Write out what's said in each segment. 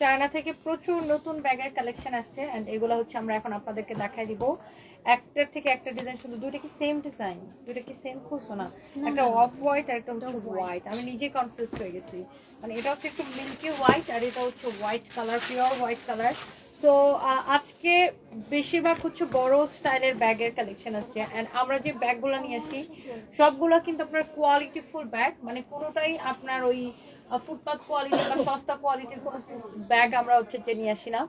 China থেকে প্রচুর নতুন ব্যাগের কালেকশন আসছে এন্ড এগুলো হচ্ছে আমরা এখন আপনাদেরকে দেখাই দিব। একটার থেকে একটা ডিজাইন শুধু দুইটা কি সেম ডিজাইন দুইটা কি সেম খুলছো না? একটা অফ হোয়াইট আর একটা হচ্ছে হোয়াইট আমি নিজে কনফিউজ হয়ে গেছি। মানে এটা হচ্ছে একটু মিল্কি হোয়াইট আর এটা হচ্ছে white colour pure white colour so আজকে বেশিরভাগ হচ্ছে বড় স্টাইলের ব্যাগের কালেকশন আসছে অ্যান্ড আমরা যে ব্যাগগুলো নিয়ে আসি সবগুলো কিন্তু আপনার কোয়ালিটি ফুল ব্যাগ মানে কোনোটাই আপনার ওই ফুটপাথ কোয়ালিটি বা সস্তা কোয়ালিটির কোনো ব্যাগ আমরা হচ্ছে যে নিয়ে আসি না।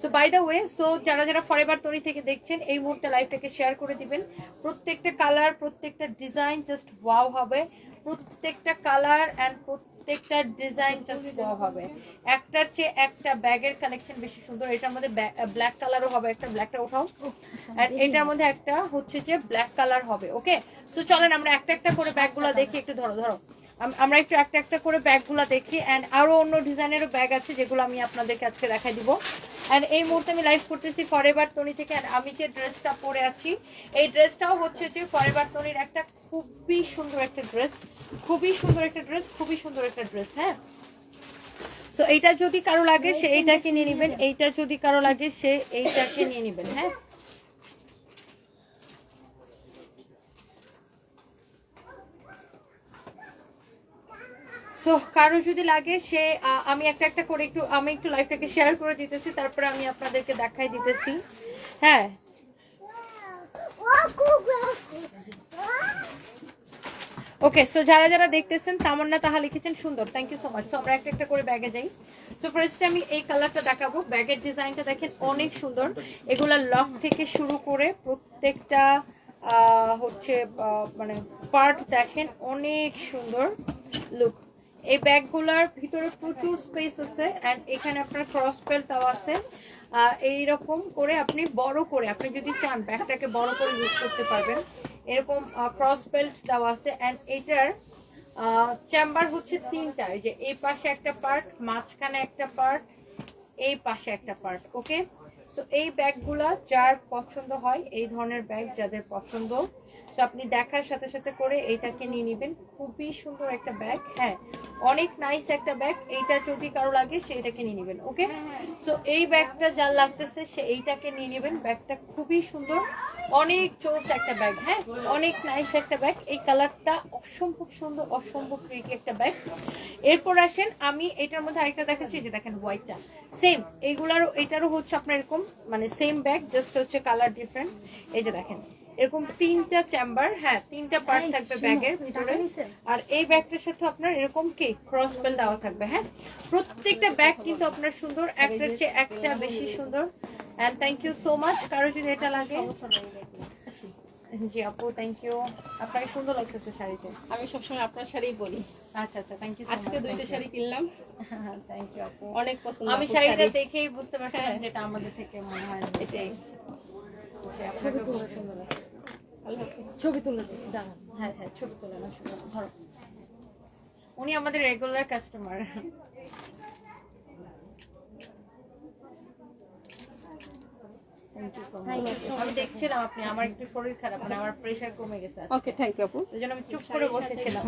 So by the way so যারা যারা ফরেভার তৈরি থেকে দেখছেন, এই মুহূর্তে লাইভটাকে শেয়ার করে দিবেন। প্রত্যেকটা কালার প্রত্যেকটা ডিজাইন জাস্ট ওয়াও হবে। প্রত্যেকটা কালার অ্যান্ড প্রত্যেকটা ডিজাইন জাস্ট ওয়াও হবে। একটার চেয়ে একটা ব্যাগের কালেকশন বেশি সুন্দর। এটার মধ্যে ব্ল্যাক কালারও হবে। একটা ব্ল্যাকটা ওঠাও। আর এটার মধ্যে একটা হচ্ছে যে ব্ল্যাক কালার হবে ওকে সো চলেন আমরা একটা একটা করে ব্যাগগুলো দেখি। একটু ধরো ধরো। আমরা একটু একটা একটা করে ব্যাগগুলো দেখি অ্যান্ড আরও অন্য ডিজাইনেরও ব্যাগ আছে যেগুলো আমি আপনাদেরকে আজকে দেখাই দিব। অ্যান্ড এই মুহূর্তে আমি লাইভ করতেছি ফরেভার তনি থেকে, and আমি যে ড্রেসটা পরে আছি, এই ড্রেসটাও হচ্ছে যে ফরেভার তনির একটা খুবই সুন্দর একটা ড্রেস খুবই সুন্দর একটা ড্রেস খুবই সুন্দর একটা ড্রেস হ্যাঁ? সো এইটা যদি কারও লাগে, সে এইটাকে নিয়ে নেবেন, এইটা যদি কারও লাগে, সে এইটাকে নিয়ে নেবেন হ্যাঁ? সো কারও যদি লাগে, সে আমি একটা একটা করে একটু, আমি একটু লাইফটাকে শেয়ার করে দিতেছি, তারপরে আমি আপনাদেরকে দেখাই দিতেছি। হ্যাঁ। ওকে সো যারা যারা দেখতেছেন, তামান্না তাহা লিখেছেন সুন্দর। Thank you so much so আমরা একটা একটা করে ব্যাগে যাই। সো ফার্স্টে আমি এই কালারটা দেখাবো। ব্যাগের ডিজাইনটা দেখেন অনেক সুন্দর। এগুলা লক থেকে শুরু করে প্রত্যেকটা হচ্ছে মানে পার্ট দেখেন অনেক সুন্দর। লুক এই ব্যাগগুলার ভিতরে প্রচুর স্পেস আছে এন্ড এখানে আপনার ক্রস বেল্টটাও আছে। আহ, এইরকম করে আপনি বড় করে আপনি যদি চান ব্যাগটাকে বড় করে ইউজ করতে পারবেন। এরকম ক্রস বেল্ট দেওয়া আছে এন্ড এটার চেম্বার হচ্ছে তিনটা। এই যে এই পাশে একটা পার্ট মাঝখানে একটা পার্ট এই পাশে একটা পার্ট ওকে সো এই ব্যাগগুলা যার পছন্দ হয় এই ধরনের ব্যাগ যাদের পছন্দ সো আপনি দেখার সাথে সাথে করে এইটাকে নিয়ে নেবেন। খুবই সুন্দর একটা ব্যাগ হ্যাঁ অনেক নাইস একটা ব্যাগ এইটা যদি কারও লাগে সে এটাকে নিয়ে নেবেন ওকে সো এই ব্যাগটা যার লাগতেছে সে এইটাকে নিয়ে নেবেন। ব্যাগটা খুবই সুন্দর। অনেক চোস একটা ব্যাগ হ্যাঁ? অনেক নাইস একটা ব্যাগ এই কালারটা অসম্ভব সুন্দর অসম্ভব প্রিটি একটা ব্যাগ এরপর আসেন আমি এটার মধ্যে আরেকটা দেখাচ্ছি যে দেখেন হোয়াইটটা সেম এইগুলারও এটারও হচ্ছে আপনার এরকম মানে সেম ব্যাগ জাস্ট হচ্ছে কালার ডিফারেন্ট এই যে দেখেন। এরকম তিনটা চেম্বার হ্যাঁ তিনটা পার্ট থাকবে ব্যাগের ভিতরে। আর এই ব্যাগটার সাথে আপনার এরকম কি ক্রস বেল দেওয়া থাকবে হ্যাঁ? প্রত্যেকটা ব্যাগ কিন্তু আপনার সুন্দর একটার চেয়ে একটা বেশি সুন্দর। And thank you so much কারও যদি এটা লাগে। জি আপু থ্যাংক ইউ আপনাকে সুন্দর লাগতেছে শাড়িতে। আমি সবসময় আপনার শাড়ি বলি আচ্ছা আচ্ছা থ্যাংক ইউ আজকে দুইটা শাড়ি কিনলাম। থ্যাংক ইউ আপু। অনেক পছন্দ আমি শাড়িটা দেখেই বুঝতে পারছিলাম হ্যাঁ। যেটা আমাদের থেকে মনে হয় এটাই। আপনাকে খুব সুন্দর লাগছে। ছবি তুলে দাঁড়ান। হ্যাঁ হ্যাঁ ছবি তোলা ধরো। উনি আমাদের রেগুলার কাস্টমার আমি দেখছিলাম আপনি আমার একটু শরীর খারাপ মানে আমার প্রেশার কমে গেছে ওকে থ্যাংক ইউ আপু। এই জন্য আমি চুপ করে বসেছিলাম।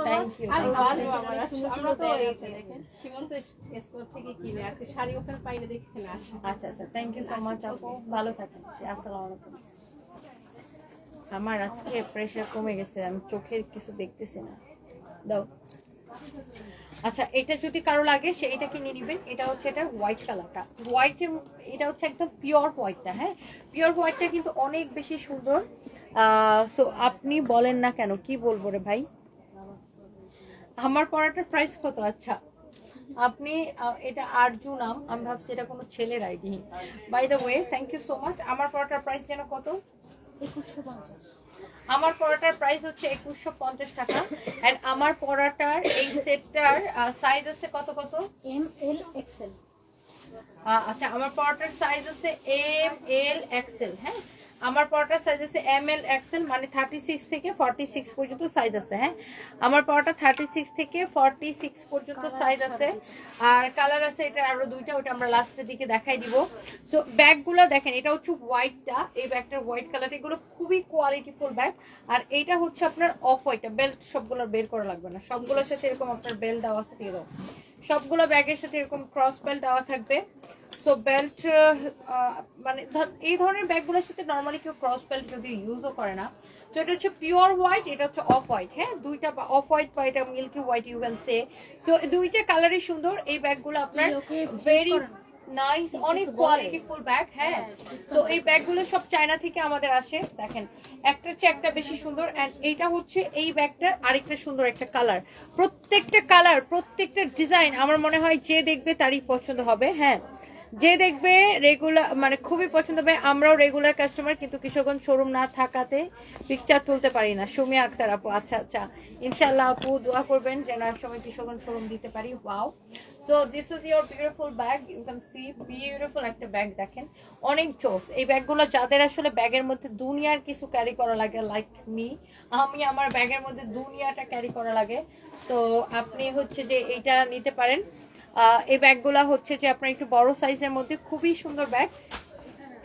থ্যাংক আর ইউ ভালো আমার আস- আমরা তো এই যে দেখেন সীমান্ত স্কোর থেকে কিনে আজকে শাড়ি ওখানে পাইলে দেখে আসা। আচ্ছা আচ্ছা থ্যাংক ইউ সো মাচ আপু। ভালো থাকেন আসসালামু আলাইকুম। আমার আজকে প্রেশার কমে গেছে আমি চোখের কিছু দেখতেছি না। দাও। আচ্ছা এটা যদি কারও লাগে, সে এটাকে নিয়ে নেবেন। এটা হচ্ছে এটা হোয়াইট কালারটা হোয়াইটের এটা হচ্ছে একদম পিওর হোয়াইটটা হ্যাঁ? পিওর হোয়াইটটা কিন্তু অনেক বেশি সুন্দর। সো আপনি বলেন না কেন, কি বলব রে ভাই? আমার পড়াটার প্রাইস কত? আচ্ছা আপনি এটা আরজু নাম, আমি ভাবছি এটা কোনো ছেলের ID by the way thank you so much আমার পড়াটার প্রাইস যেন কত? একুশশো পঞ্চাশ। আমার পরোটার প্রাইস হচ্ছে একুশশো পঞ্চাশ টাকা। অ্যান্ড আমার পরোটার এই সেটটার সাইজ আছে কত কত? M L XL. আচ্ছা আমার পরোটার সাইজ আছে এম এল এক্সেল হ্যাঁ? আমার পরোটার সাইজ আছে এম এল এক্সেল মানে থার্টি সিক্স থেকে ফর্টি সিক্স পর্যন্ত সাইজ আছে হ্যাঁ? আমার পরোটা থার্টি সিক্স থেকে ফর্টি সিক্স পর্যন্ত সাইজ আছে। আর কালার আছে এটা আরও দুইটা ওটা আমরা লাস্টের দিকে দেখাই দিব। সো ব্যাগগুলো দেখেন এটা হচ্ছে হোয়াইটটা এই ব্যাগটার হোয়াইট কালার এগুলো খুবই কোয়ালিটিফুল ব্যাগ আর এইটা হচ্ছে আপনার অফ হোয়াইটটা বেল্ট সবগুলো বের করা লাগবে না। সবগুলোর সাথে এরকম আপনার বেল্ট দেওয়া আছে দিয়ে দাও সবগুলো ব্যাগের সাথে এরকম ক্রস বেল্ট দেওয়া থাকবে। সো বেল্ট মানে এই ধরনের ব্যাগগুলোর সাথে নর্মালি কেউ ক্রস বেল্ট যদি ইউজও করে না। তো এটা হচ্ছে পিওর হোয়াইট এটা হচ্ছে অফ হোয়াইট হ্যাঁ? দুইটা অফ হোয়াইট বা এটা milky white you can say so দুইটা কালারই সুন্দর এই ব্যাগগুলো আপনার ভেরি নাইস অনেক কোয়ালিটিফুল ব্যাগ হ্যাঁ? সো এই ব্যাগগুলো সব চায়না থেকে আমাদের আসে দেখেন। একটা চেয়ে একটা বেশি সুন্দর অ্যান্ড এইটা হচ্ছে এই ব্যাগটার আরেকটা সুন্দর একটা কালার প্রত্যেকটা কালার প্রত্যেকটা ডিজাইন আমার মনে হয় যে দেখবে তারই পছন্দ হবে হ্যাঁ? যে দেখবে রেগুলার মানে খুবই পছন্দ হবে, আমরাও রেগুলার কাস্টমার কিন্তু কিশোরগঞ্জ শোরুম না থাকাতে পিকচার তুলতে পারি না। সুমিয়া আক্তার আপু আচ্ছা আচ্ছা। ইনশাল্লাহ আপু দোয়া করবেন যেন এক সময় কিশোরগঞ্জ শোরুম দিতে পারি। Wow so this is your beautiful bag you can see beautiful একটা ব্যাগ দেখেন। অনেক জোস। এই ব্যাগগুলো যাদের আসলে ব্যাগের মধ্যে দুনিয়ার কিছু ক্যারি করা লাগে লাইক মি আমি আমার ব্যাগের মধ্যে দুনিয়াটা ক্যারি করা লাগে। সো আপনি হচ্ছে যে এইটা নিতে পারেন। এই ব্যাগগুলা হচ্ছে যে আপনার একটু বড় সাইজের মধ্যে, খুবই সুন্দর ব্যাগ।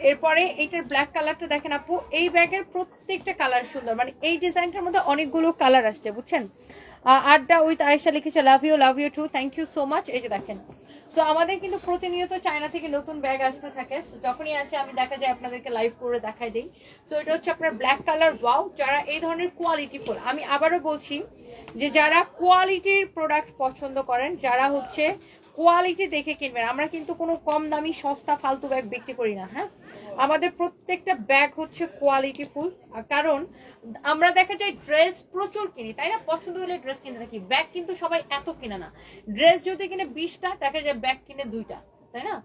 এরপরে এইটার ব্ল্যাক কালারটা দেখেন আপু, এই ব্যাগের প্রত্যেকটা কালার সুন্দর। মানে এই ডিজাইনটার মধ্যে অনেকগুলো কালার আসছে, বুঝছেন? আড্ডা উইথ আয়েশা লিখেছে love you love you too thank you so much এই যে দেখেন সো আমাদের কিন্তু প্রতিনিয়ত চায়না থেকে নতুন ব্যাগ আসতে থাকে। যখনই আসে, আমি দেখা যায় আপনাদেরকে লাইভ করে দেখাই দিই। সো এটা হচ্ছে আপনার ব্ল্যাক কালার ওয়াও যারা এই ধরনের কোয়ালিটি ফুল। আমি আবারও বলছি যে, যারা কোয়ালিটির প্রোডাক্ট পছন্দ করেন, যারা হচ্ছে কোয়ালিটি দেখে কিনবেন। আমরা কিন্তু কোনো কম দামি, সস্তা, ফালতু ব্যাগ বিক্রি করি না হ্যাঁ? আমাদের প্রত্যেকটা ব্যাগ হচ্ছে কোয়ালিটি ফুল কারণ, আমরা দেখা যায় ড্রেস প্রচুর কিনি, তাই না? পছন্দ হলে ড্রেস কিনে থাকি। ব্যাগ কিন্তু সবাই এত কিনে না। ড্রেস যদি কিনে বিশটা, দেখা যায় ব্যাগ কিনে দুইটা, তাই না?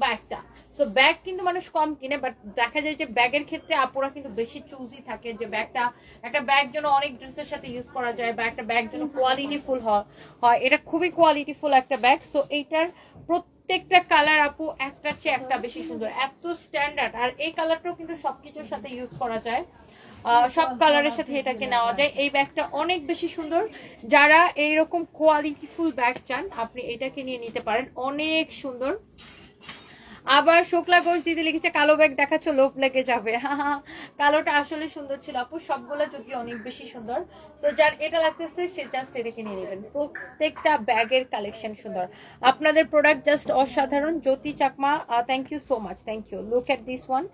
বা একটা সো ব্যাগ কিন্তু মানুষ কম কিনে বাট দেখা যায় যে ব্যাগের ক্ষেত্রে আপুরা কিন্তু বেশি চুজি থাকে যে ব্যাগটা একটা ব্যাগ যেন অনেক ড্রেসের সাথে ইউজ করা যায় বা একটা ব্যাগ যেন কোয়ালিটি ফুল হয়। এটা খুবই কোয়ালিটি ফুল একটা ব্যাগ সো এইটার প্রত্যেকটা কালার আপু একটার চেয়ে একটা বেশি সুন্দর। এত স্ট্যান্ডার্ড আর এই কালারটাও কিন্তু সবকিছুর সাথে ইউজ করা যায়। আহ, সব কালারের সাথে এটাকে নেওয়া যায়। এই ব্যাগটা অনেক বেশি সুন্দর। যারা এইরকম কোয়ালিটিফুল ব্যাগ চান আপনি এটাকে নিয়ে নিতে পারেন। অনেক সুন্দর। আবার শুক্লা ঘোষ দিদি লিখেছে, কালো ব্যাগ দেখাচ্ছ, লোভ লেগে যাবে। হা হা কালোটা আসলে সুন্দর ছিল আপু, সবগুলো যদি অনেক বেশি সুন্দর। সো যার এটা লাগতেছে, সে জাস্ট এটাকে নিয়ে নেবেন। প্রত্যেকটা ব্যাগের কালেকশন সুন্দর। আপনাদের প্রোডাক্ট জাস্ট অসাধারণ। Jyoti Chakma thank you so much thank you look at this one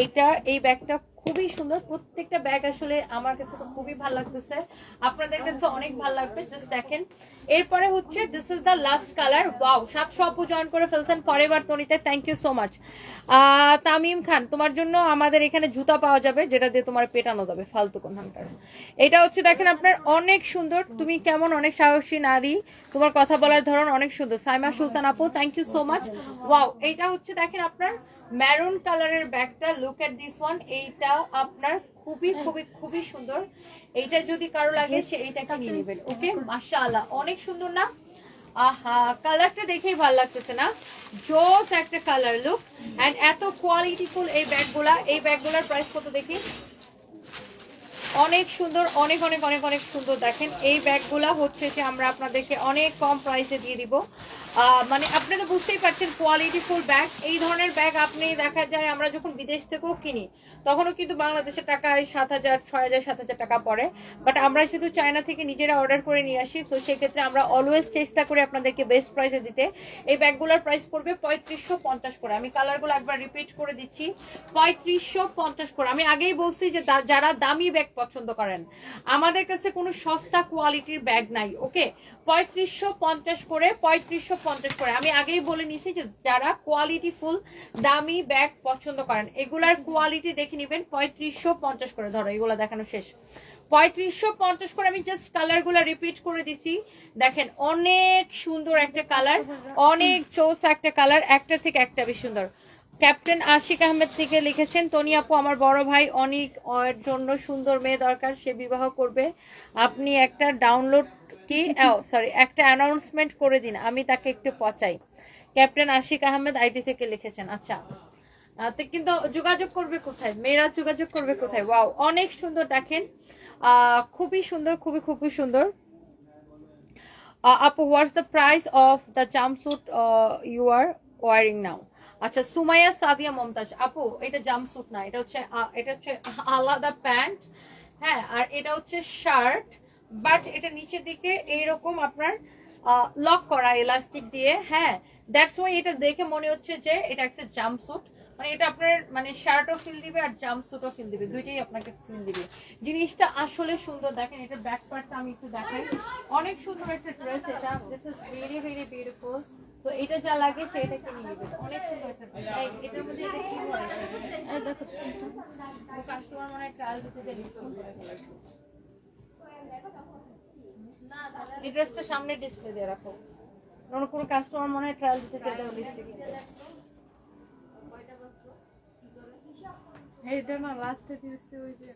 এইটা, এই ব্যাগটা খুবই সুন্দর। প্রত্যেকটা ব্যাগ আসলে আমার কাছে তো খুবই ভালো লাগতেছে। আপনাদের কাছে অনেক ভালো লাগবে জাস্ট দেখেন। এরপরে হচ্ছে this is the last colour wow সাতশো আপু জয়েন করে ফেলছেন forever তনিতে thank you so much Tamim Khan, তোমার জন্য আমাদের এখানে জুতা পাওয়া যাবে, যেটা দিয়ে তোমার পেটানো যাবে, ফালতু কোন হান্টার এটা হচ্ছে, দেখেন আপনার অনেক সুন্দর। তুমি কেমন অনেক সাহসী নারী, তোমার কথা বলার ধরন অনেক সুন্দর। সাইমা সুলতান আপু thank you so much wow এইটা হচ্ছে, দেখেন আপনার ম্যারুন কালারের ব্যাগটা লুক এট দিস ওয়ান এইটা আপনার খুবই খুবই খুবই সুন্দর। এইটা যদি কারও লাগে সে এইটাকে নিয়ে নেবেন ওকে মাশাআল্লাহ অনেক সুন্দর না? আহা কালারটা দেখেই ভালো লাগতেছে না? জোস একটা কালার লুক এন্ড এত কোয়ালিটিফুল এই ব্যাগগুলা। এই ব্যাগগুলার প্রাইস কত দেখি? অনেক সুন্দর অনেক অনেক অনেক অনেক সুন্দর। দেখেন এই ব্যাগগুলা হচ্ছে যে আমরা আপনাদেরকে অনেক কম প্রাইসে দিয়ে দিব। মানে আপনারা বুঝতেই পারছেন কোয়ালিটি ফুল ব্যাগ এই ধরনের ব্যাগ আপনি দেখা যায় আমরা যখন বিদেশ থেকেও কিনি, তখনও কিন্তু বাংলাদেশের টাকায় সাত হাজার, ছয় হাজার, সাত হাজার টাকা পড়ে। বাট আমরা শুধু চায়না থেকে নিজেরা অর্ডার করে নিয়ে আসি, তো সেক্ষেত্রে আমরা অলওয়েজ চেষ্টা করি আপনাদেরকে বেস্ট প্রাইসে দিতে। এই ব্যাগগুলোর প্রাইস পড়বে পঁয়ত্রিশশো পঞ্চাশ করে। আমি কালারগুলো একবার রিপিট করে দিচ্ছি। পঁয়ত্রিশশো পঞ্চাশ করে। আমি আগেই বলছি যে যারা দামি ব্যাগ পছন্দ করেন, আমাদের কাছে কোনো সস্তা কোয়ালিটির ব্যাগ নাই ওকে পঁয়ত্রিশশো পঞ্চাশ করে, পঁয়ত্রিশশো পঞ্চাশ করে। আমি আগেই বলে নিছি যে যারা কোয়ালিটি ফুল, দামি ব্যাগ পছন্দ করেন, এগুলার কোয়ালিটি দেখে নিবেন, পঁয়ত্রিশশো পঞ্চাশ করে। ধরো, এগুলা দেখানো শেষ। পঁয়ত্রিশশো পঞ্চাশ করে আমি জাস্ট কালারগুলা রিপিট করে দিছি। দেখেন, অনেক সুন্দর একটা কালার অনেক চৌস একটা কালার একটা থেকে একটা বেশ সুন্দর। ক্যাপ্টেন আশিক আহমেদ থেকে লিখেছেন, তনি আপু, আমার বড় ভাই অনেক জন্য সুন্দর মেয়ে দরকার, সে বিবাহ করবে। আপনি একটা ডাউনলোড কি? সরি একটা অ্যানাউন্সমেন্ট করে দিন। আমি তাকে একটু পচাই। ক্যাপ্টেন আশিক আহমেদ আইডি থেকে লিখেছেন। আচ্ছা। কিন্তু যোগাযোগ করবে কোথায়? মেয়েরা যোগাযোগ করবে কোথায়? ওয়াও অনেক সুন্দর দেখেন। খুবই সুন্দর, খুবই খুবই সুন্দর। আপু what's the price of the jumpsuit you are wearing now আচ্ছা সুমাইয়া সাদিয়া মমতাজ। আপু, এটা জাম্পস্যুট না, এটা হচ্ছে এটা হচ্ছে আলাদা প্যান্ট। হ্যাঁ আর এটা হচ্ছে শার্ট বাট এটা নিচের দিকে এইরকম আপনার লক করা ইলাস্টিক দিয়ে হ্যাঁ? দ্যাটস ওয়াই এটা দেখে মনে হচ্ছে যে এটা একটা জাম্পস্যুট মানে এটা আপনার মানে শার্টও ফিল দিবে আর জাম্পস্যুটও ফিল দিবে। দুইটাই আপনাকে ফিল দিবে। জিনিসটা আসলে সুন্দর। দেখেন, এটা ব্যাক পার্টটা আমি একটু দেখাই। অনেক সুন্দর একটা ড্রেস এটা। This is very very beautiful তো এটা যা লাগে সেটা কিনে নেবেন। অনেক সুন্দর একটা এটার মধ্যে এটা কি এই দেখো কাস্টমার মনে ট্রায়াল দিতে যে। এই ড্রেসটা সামনে ডিসপ্লে দিয়ে রাখো। কারণ কোনো কাস্টমার মনে হয় ট্রায়াল দিতে চাইলে লিপস্টিক এইটা না লাস্টে দিয়েছে ওই যে।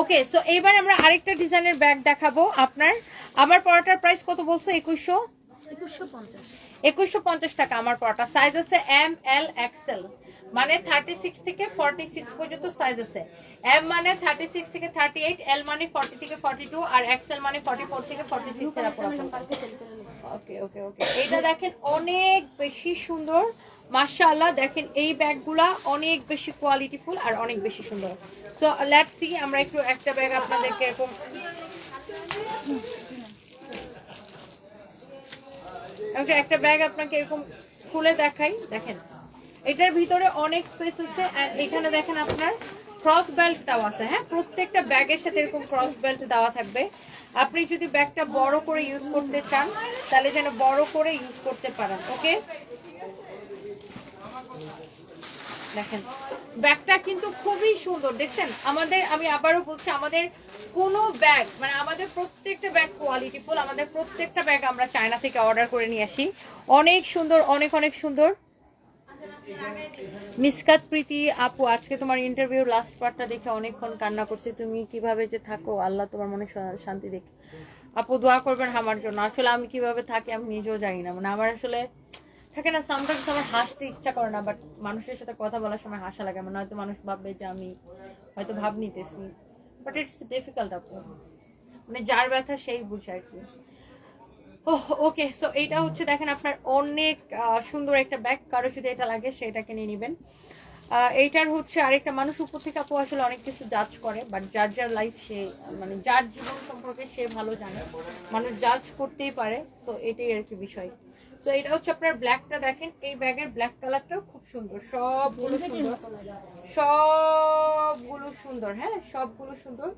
ওকে সো এবার আমরা আরেকটা ডিজাইনের ব্যাগ দেখাবো আপনার। আমার পরোটার প্রাইস কত বলছো? একুশশো? একুশশো পঞ্চাশ। একুশশো পঞ্চাশ টাকা আমার পরোটা। সাইজ আছে এম এল এক্সেল মানে থার্টি সিক্স থেকে ফর্টি সিক্স পর্যন্ত সাইজ আছে। এম মানে থার্টি সিক্স থেকে থার্টি এইট এল মানে ফর্টি থেকে ফর্টি টু আর এক্সেল মানে ফর্টি ফোর থেকে ফর্টি সিক্স এর ওকে ওকে ওকে এটা দেখেন অনেক বেশি সুন্দর। মাশাআল্লাহ দেখেন এই ব্যাগগুলা অনেক বেশি কোয়ালিটিফুল আর অনেক বেশি সুন্দর। সো লেটস সি আমরা একটু একটা ব্যাগ আপনাদেরকে এরকম একটা ব্যাগ আপনাকে এরকম খুলে দেখাই। দেখেন। এটার ভিতরে অনেক স্পেস আছে, আর এখানে দেখেন আপনার ক্রস বেল্ট দেওয়া আছে হ্যাঁ? প্রত্যেকটা ব্যাগের সাথে এরকম ক্রস বেল্ট দেওয়া থাকবে। আপনি যদি ব্যাগটা বড় করে ইউজ করতে চান, তাহলে যেন বড় করে ইউজ করতে পারেন ওকে দেখেন ব্যাগটা কিন্তু খুবই সুন্দর, দেখছেন? আমাদের, আমি আবারও বলছি, আমাদের কোনো ব্যাগ মানে আমাদের প্রত্যেকটা ব্যাগ কোয়ালিটিফুল আমাদের প্রত্যেকটা ব্যাগ আমরা চায়না থেকে অর্ডার করে নিয়ে আসি। অনেক সুন্দর, অনেক অনেক সুন্দর। মিসকাত প্রীতি আপু, আজকে তোমার ইন্টারভিউ লাস্ট পার্টটা দেখে অনেকক্ষণ কান্না করছে। তুমি কীভাবে যে থাকো, আল্লাহ তোমার মনে শান্তি দেখে। আপু, দোয়া করবেন আমার জন্য। আসলে আমি কীভাবে থাকি আমি নিজেও জানি না। মানে আমার আসলে থাকে না সামটাইমস আমার হাসতে ইচ্ছা করে না বাট মানুষের সাথে কথা বলার সময় হাসা লাগে। মানে হয়তো মানুষ ভাববে যে আমি হয়তো ভাব নিতেছি। বাট ইটস ডিফিকাল্ট আপু। মানে যার ব্যথা সেই বুঝে আর কি। ওকে সো এইটা হচ্ছে দেখেন আপনার অনেক সুন্দর একটা ব্যাগ কারও যদি এটা লাগে, সেটাকে নিয়ে নেবেন। এইটার হচ্ছে আরেকটা, মানুষ উপর থেকে আপু আসলে অনেক কিছু জাজ করে বাট যার যার লাইফ সে মানে যার জীবন সম্পর্কে সে ভালো জানে। মানুষ জাজ করতেই পারে সো এটাই আর কি বিষয়। সো এটা হচ্ছে আপনার ব্ল্যাকটা দেখেন, এই ব্যাগের ব্ল্যাক কালারটাও খুব সুন্দর। সবগুলো সুন্দর। সবগুলো সুন্দর হ্যাঁ সবগুলো সুন্দর।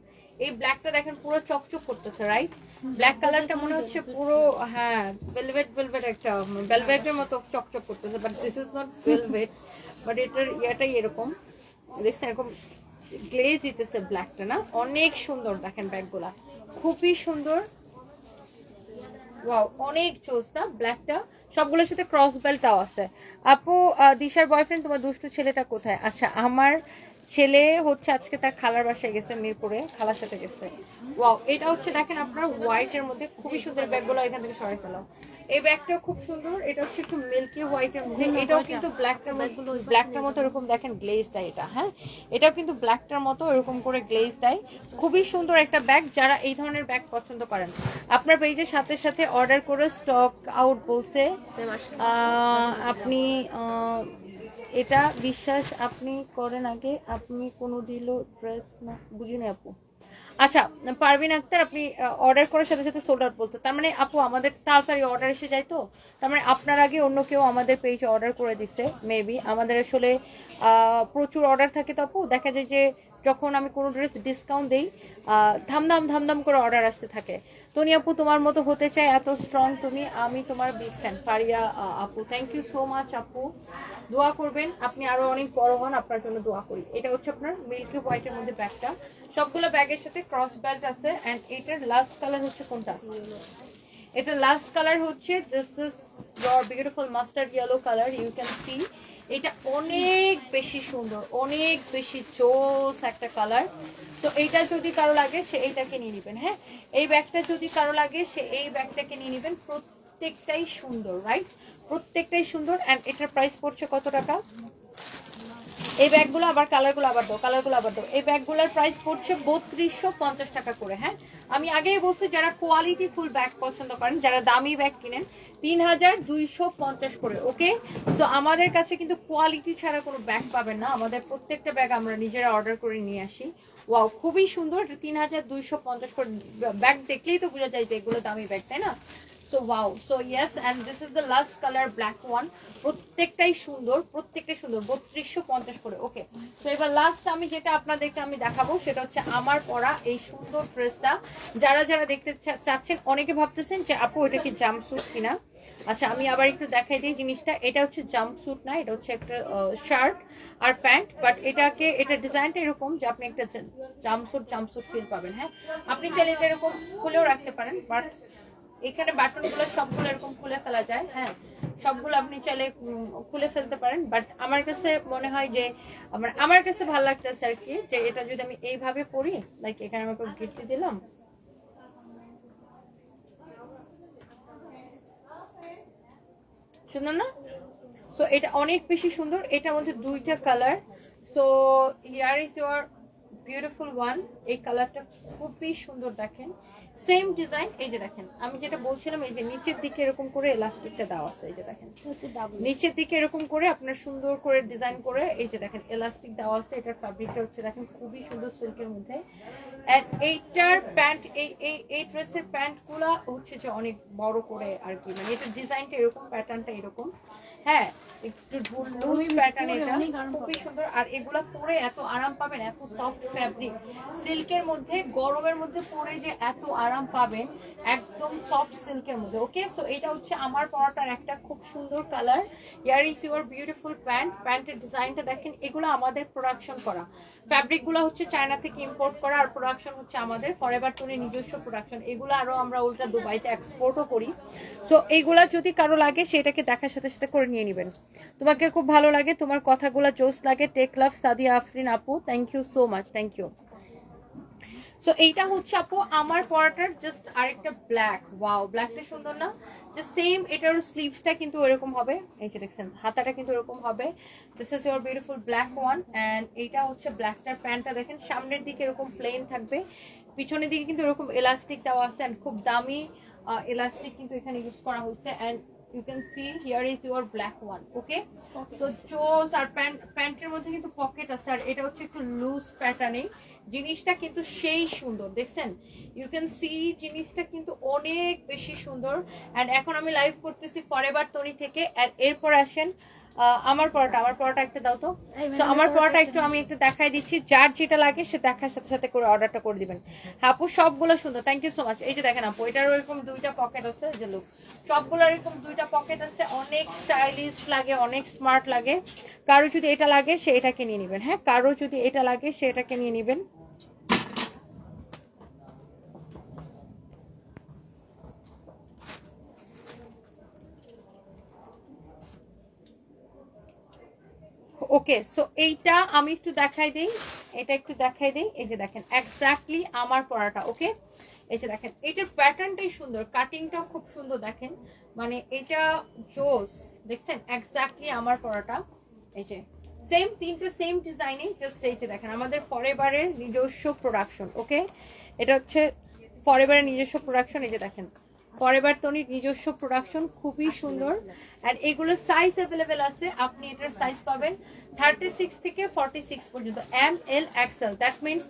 এই ব্ল্যাকটা দেখেন পুরো চকচক করতেছে রাইট ব্ল্যাক কালারটা মনে হচ্ছে পুরো হ্যাঁ ভেলভেট ভেলভেট একটা ভেলভেটের মতো চকচক করতেছে but this is not velvet but এটার ইয়াটাই এরকম। দেখছেন, এরকম গ্লেজ দিতেছে ব্ল্যাকটা না? অনেক সুন্দর, দেখেন ব্যাগগুলা। খুবই সুন্দর। ওয়াও অনেক চোজ ব্ল্যাকটা সবগুলোর সাথে ক্রস বেল্টটাও আছে। আপু দিশার বয়ফ্রেন্ড তোমার দুষ্টু ছেলেটা কোথায়? আচ্ছা আমার ছেলে হচ্ছে আজকে তার খালার বাসায় গেছে মিরপুরে খালার সাথে গেছে। ওয়াও এটা হচ্ছে দেখেন আপনার হোয়াইটের মধ্যে খুবই সুন্দর ব্যাগগুলো এখান থেকে সরাই ফেলাও। এই ব্যাগটাও খুব সুন্দর এটা হচ্ছে একটু মিল্কি হোয়াইটের মধ্যে এটাও কিন্তু ব্ল্যাকটার মতো ব্ল্যাকটার মতো এরকম দেখেন গ্লেজ দেয় এটা হ্যাঁ? এটাও কিন্তু ব্ল্যাকটার মতো এরকম করে গ্লেজ দেয়। খুবই সুন্দর একটা ব্যাগ যারা এই ধরনের ব্যাগ পছন্দ করেন। আপনার পেজের সাথে সাথে অর্ডার করে স্টক আউট বলছে। আহ, আপনি আহ, এটা বিশ্বাস আপনি করেন আগে, আপনি কোনো দিল ড্রেস না বুঝি না আপু। আচ্ছা পারভিন আক্তার, আপনি অর্ডার করার সাথে সাথে সোল্ড আউট বলতে তার মানে আপু, আমাদের তাড়াতাড়ি অর্ডার এসে যায় তো? তার মানে আপনার আগে অন্য কেউ আমাদের পেজে অর্ডার করে দিচ্ছে মেবি আমাদের আসলে প্রচুর অর্ডার থাকে তো আপু? দেখা যায় যে যখন আমি কোনো ড্রেস ডিসকাউন্ট দিই ধামধাম ধামধাম করে অর্ডার আসতে থাকে। তনি আপু, তোমার মতো হতে চাই এত স্ট্রং তুমি, আমি তোমার বিগ ফ্যান পারিয়া আপু থ্যাংক ইউ সো মাচ আপু। দোয়া করবেন। আপনি আরও অনেক বড় হন, আপনার জন্য দোয়া করি। এটা হচ্ছে আপনার মিল্কি হোয়াইটের মধ্যে ব্যাগটা। সবগুলো ব্যাগের সাথে ক্রস বেল্ট আছে এন্ড এটার লাস্ট কালার হচ্ছে কোনটা? এটা লাস্ট কালার হচ্ছে this is your beautiful mustard yellow colour you can see এটা অনেক বেশি সুন্দর, অনেক বেশি জোস একটা কালার তো এইটা যদি কারও লাগে, সে এইটাকে নিয়ে নেবেন হ্যাঁ? এই ব্যাগটা যদি কারও লাগে, সে এই ব্যাগটাকে নিয়ে নেবেন। প্রত্যেকটাই সুন্দর রাইট প্রত্যেকটাই সুন্দর অ্যান্ড এটার প্রাইস পড়ছে কত টাকা? এই ব্যাগগুলো আবার কালারগুলো আবার দাও কালারগুলো আবার দাও। এই ব্যাগগুলোর প্রাইস পড়ছে বত্রিশশো পঞ্চাশ টাকা করে হ্যাঁ? আমি আগেই বলছি, যারা কোয়ালিটি ফুল ব্যাগ পছন্দ করেন, যারা দামি ব্যাগ কিনেন তিন হাজার দুইশো পঞ্চাশ করে ওকে সো আমাদের কাছে কিন্তু কোয়ালিটি ছাড়া কোনো ব্যাগ পাবেন না। আমাদের প্রত্যেকটা ব্যাগ আমরা নিজেরা অর্ডার করে নিয়ে আসি। ওয়াও খুবই সুন্দর। তিন হাজার দুইশো পঞ্চাশ করে ব্যাগ দেখলেই তো বোঝা যায় যে এগুলো দামি ব্যাগ তাই না? So wow so yes and this is the last colour black one প্রত্যেকটাই সুন্দর প্রত্যেকটাই সুন্দর। বত্রিশশো পঞ্চাশ করে। ওকে তো এবার লাস্ট আমি যেটা আপনাদেরকে আমি দেখাবো, সেটা হচ্ছে আমার পরা এই সুন্দর ড্রেসটা। যারা যারা দেখতে চাচ্ছেন, অনেকে ভাবতেছেন যে, আপু, এটা কি জাম্পস্যুট কিনা? আচ্ছা আমি আবার একটু দেখাই দিই জিনিসটা। এটা হচ্ছে জাম্পস্যুট না, এটা হচ্ছে একটা শার্ট আর প্যান্ট বাট এটাকে, এটা ডিজাইনটা এরকম যে আপনি একটা জাম্পস্যুট জাম্পস্যুট ফিল পাবেন হ্যাঁ? আপনি চাইলে এটা এরকম খুলেও রাখতে পারেন বাট এখানে বাটনগুলো সবগুলো এরকম খুলে ফেলা যায় হ্যাঁ? সবগুলো আপনি চাইলে খুলে ফেলতে পারেন। বাট আমার কাছে মনে হয় যে, আমার আমার কাছে ভালো লাগতেছে আর কি, যে এটা যদি আমি এইভাবে পড়ি লাইক এখানে আমি গিফট দিলাম। সুন্দর না? সো এটা অনেক বেশি সুন্দর। এটার মধ্যে দুইটা colour so here is your beautiful one এই কালারটা খুবই সুন্দর দেখেন। সেম ডিজাইন এই যে দেখেন আমি যেটা বলছিলাম এই যে নিচের দিকে এরকম করে এলাস্টিকটা দেওয়া আছে এই যে দেখেন। নিচের দিকে এরকম করে আপনার সুন্দর করে ডিজাইন করে এই যে দেখেন এলাস্টিক দেওয়া আছে এটার ফ্যাব্রিকটা হচ্ছে দেখেন খুবই সুন্দর সিল্কের মধ্যে। এন্ড এইটার প্যান্ট এই এই এই ড্রেসের প্যান্টগুলো হচ্ছে যে অনেক বড় করে আর কি মানে এটার ডিজাইনটা এরকম প্যাটার্নটা এরকম। হ্যাঁ একটু লুজ প্যাটার্ন এটা। খুবই সুন্দর। আর এগুলা পরে এত আরাম পাবেন এত সফট ফ্যাব্রিক সিল্কের মধ্যে গরমের মধ্যে পরে যে এত আরাম পাবেন একদম সফট সিল্কের মধ্যে ওকে সো এটা হচ্ছে আমার পরাটার একটা খুব সুন্দর colour here is your beautiful pant প্যান্টের ডিজাইনটা দেখেন এগুলো আমাদের প্রোডাকশন করা। ফ্যাব্রিকগুলো হচ্ছে চায়না থেকে ইম্পোর্ট করা আর প্রোডাকশন হচ্ছে আমাদের ফরএভার টুনি নিজস্ব প্রোডাকশন এগুলো আরও আমরা উল্টা দুবাইতে এক্সপোর্টও করি। সো এইগুলা যদি কারও লাগে সেটাকে দেখার সাথে সাথে করে নিয়ে নেবেন। তোমাকে খুব ভালো লাগে, তোমার কথাগুলো জোস লাগে। টেক লাভ সাদিয়া, আফরিন আপু thank you so much thank you so এইটা হচ্ছে আপু, আমার পরাটার জাস্ট আরেকটা ব্ল্যাক ওয়াও ব্ল্যাকটা সুন্দর না? যে সেম এটার স্লিভসটা কিন্তু এরকম হবে। এই যে দেখছেন, হাতাটা কিন্তু এরকম হবে। This is your beautiful black one and এইটা হচ্ছে ব্ল্যাকটার প্যান্টটা দেখেন, সামনের দিকে এরকম প্লেন থাকবে। পিছনের দিকে কিন্তু এরকম এলাস্টিক দেওয়া আছে অ্যান্ড খুব দামি এলাস্টিক কিন্তু এখানে ইউজ করা হয়েছে and you can see here is your black one okay so chose R pant প্যান্টের মধ্যে কিন্তু পকেট আছে আর এটা হচ্ছে একটু লুজ প্যাটার্নে জিনিসটা কিন্তু সেই সুন্দর দেখছেন? ইউ ক্যান সি জিনিসটা কিন্তু অনেক বেশি সুন্দর অ্যান্ড এখন আমি লাইভ করতেছি ফরএভার তরি থেকে এন্ড এরপর আসেন আমার পরোটা আমার পরোটা একটা দাও তো। আমার পরোটা একটু আমি একটু দেখাই দিচ্ছি যার যেটা লাগে সে দেখার সাথে সাথে করে অর্ডারটা করে দিবেন। আপু সবগুলো সুন্দর থ্যাংক ইউ সো মাচ এই যে দেখেন আপু এটার এরকম দুইটা পকেট আছে এই যে লোক সবগুলো এরকম দুইটা পকেট আছে অনেক স্টাইলিশ লাগে অনেক স্মার্ট লাগে। কারও যদি এটা লাগে সে এটাকে নিয়ে নেবেন হ্যাঁ? কারও যদি এটা লাগে সে এটাকে নিয়ে নেবেন। ওকে সো এইটা আমি একটু দেখাই দিই, এটা একটু দেখাই দিই, এই যে দেখেন এক্স্যাক্টলি আমার পড়াটা ওকে এই যে দেখেন এটার প্যাটার্নটাই সুন্দর কাটিংটাও খুব সুন্দর দেখেন মানে এটা জোস দেখছেন? এক্স্যাক্টলি আমার পড়াটা, এই যে সেম তিনটে সেম ডিজাইনে জাস্ট এই যে দেখেন, আমাদের ফরেভারের নিজস্ব প্রোডাকশন ওকে এটা হচ্ছে ফরেভারের নিজস্ব প্রোডাকশন এই যে দেখেন ফরেভার তনির নিজস্ব প্রোডাকশন খুবই সুন্দর। আর এগুলোর সাইজ অ্যাভেলেবেল আছে, আপনি এটার সাইজ পাবেন থার্টি সিক্স থেকে ফর্টি সিক্স পর্যন্ত। M L XL that means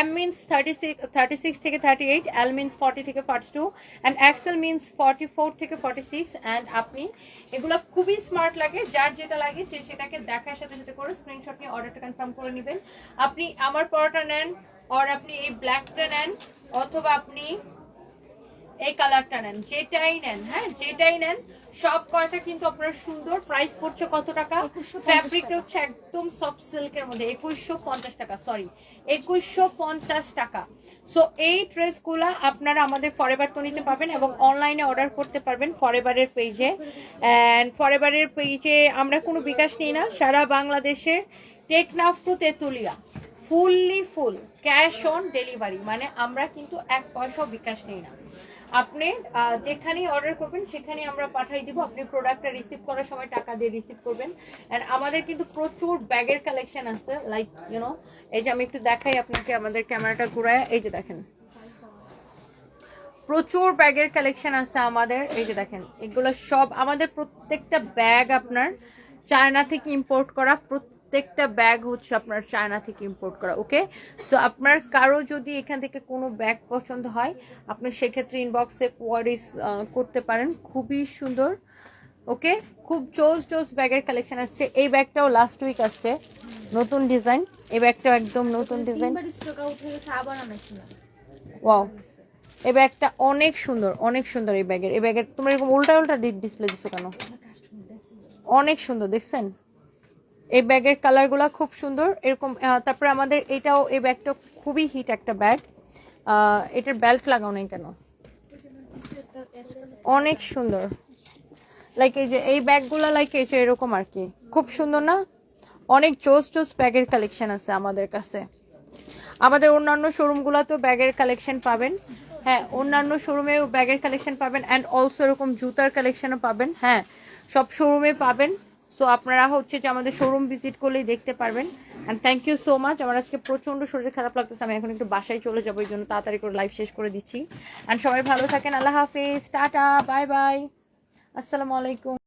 M means thirty six thirty six থেকে thirty eight L means forty থেকে forty two and XL means forty four থেকে ফর্টি সিক্স অ্যান্ড আপনি এগুলো খুবই smart লাগে, যার যেটা লাগে সে সেটাকে দেখার সাথে সাথে করে স্ক্রিনশট নিয়ে অর্ডারটা কনফার্ম করে নেবেন। আপনি আমার পরোটা নেন আর আপনি এই ব্ল্যাকটা নেন, অথবা আপনি এই কালারটা নেন যেটাই নেন হ্যাঁ যেটাই নেন সব কয়টা কিন্তু আপনার সুন্দর প্রাইস পড়ছে কত টাকা? 2150 ফ্যাব্রিকটা হচ্ছে একদম সফট সিল্কের মধ্যে একুশশো পঞ্চাশ টাকা সরি একুশশো পঞ্চাশ টাকা। সো এই ড্রেসগুলো আপনারা আমাদের ফরেভার তো নিতে পারবেন এবং অনলাইনে অর্ডার করতে পারবেন ফরেভারের পেজে অ্যান্ড ফরেভারের পেজে আমরা কোনো বিকাশ নিই না সারা বাংলাদেশে Teknaf to Tetulia fully full cash on delivery মানে আমরা কিন্তু এক পয়সাও বিকাশ নিই না। আপনি যেখানেই অর্ডার করবেন, সেখানেই আমরা পাঠিয়ে দিব। আপনি প্রোডাক্টটা রিসিভ করার সময় টাকা দিয়ে রিসিভ করবেন। এন্ড আমাদের কিন্তু প্রচুর ব্যাগের কালেকশন আছে লাইক ইউনো এই যে আমি একটু দেখাই আপনাকে আমাদের ক্যামেরাটা ঘুরায়। এই যে দেখেন। প্রচুর ব্যাগের কালেকশন আছে আমাদের। এই যে দেখেন, এগুলো সব আমাদের প্রত্যেকটা ব্যাগ আপনার চায়না থেকে ইম্পোর্ট করা প্রত্যেকটা ব্যাগ হচ্ছে আপনার চায়না থেকে ইম্পোর্ট করা ওকে সো আপনার কারও যদি এখান থেকে কোনো ব্যাগ পছন্দ হয় আপনি সেক্ষেত্রে ইনবক্সে কোয়ারিজ করতে পারেন। খুবই সুন্দর ওকে খুব চোজ চোজ ব্যাগের কালেকশন আসছে। এই ব্যাগটাও লাস্ট উইক আসছে। নতুন ডিজাইন এই ব্যাগটাও একদম নতুন ডিজাইন ওয়াও এই ব্যাগটা অনেক সুন্দর অনেক সুন্দর এই ব্যাগের এই ব্যাগের তোমরা এরকম উল্টা উল্টা ডিসপ্লে দিছো কেন? অনেক সুন্দর দেখছেন? এই ব্যাগের কালারগুলো খুব সুন্দর। এরকম তারপরে আমাদের এটাও, এই ব্যাগটা খুবই হিট একটা ব্যাগ। এটার বেল্ট লাগাও নাই কেন? অনেক সুন্দর। লাইক এই যে, এই ব্যাগগুলো লাইক এই যে, এরকম আর কি। খুব সুন্দর না? অনেক চোস চোস ব্যাগের কালেকশন আছে আমাদের কাছে। আমাদের অন্যান্য শোরুমগুলোতেও ব্যাগের কালেকশন পাবেন। হ্যাঁ অন্যান্য শোরুমেও ব্যাগের কালেকশন পাবেন। অ্যান্ড অলসো এরকম জুতার কালেকশনও পাবেন। হ্যাঁ সব শোরুমে পাবেন। সো আপনারা হচ্ছে যে আমাদের শোরুম ভিজিট করলেই দেখতে পারবেন। And thank you so much আমার আজকে প্রচণ্ড শরীর খারাপ লাগতেছে, আমি এখন একটু বাসায় চলে যাব, এই জন্য তাড়াতাড়ি করে লাইভ শেষ করে দিচ্ছি। অ্যান্ড সবাই ভালো থাকেন, আল্লাহ হাফিজ, টাটা বাই বাই আসসালামু আলাইকুম।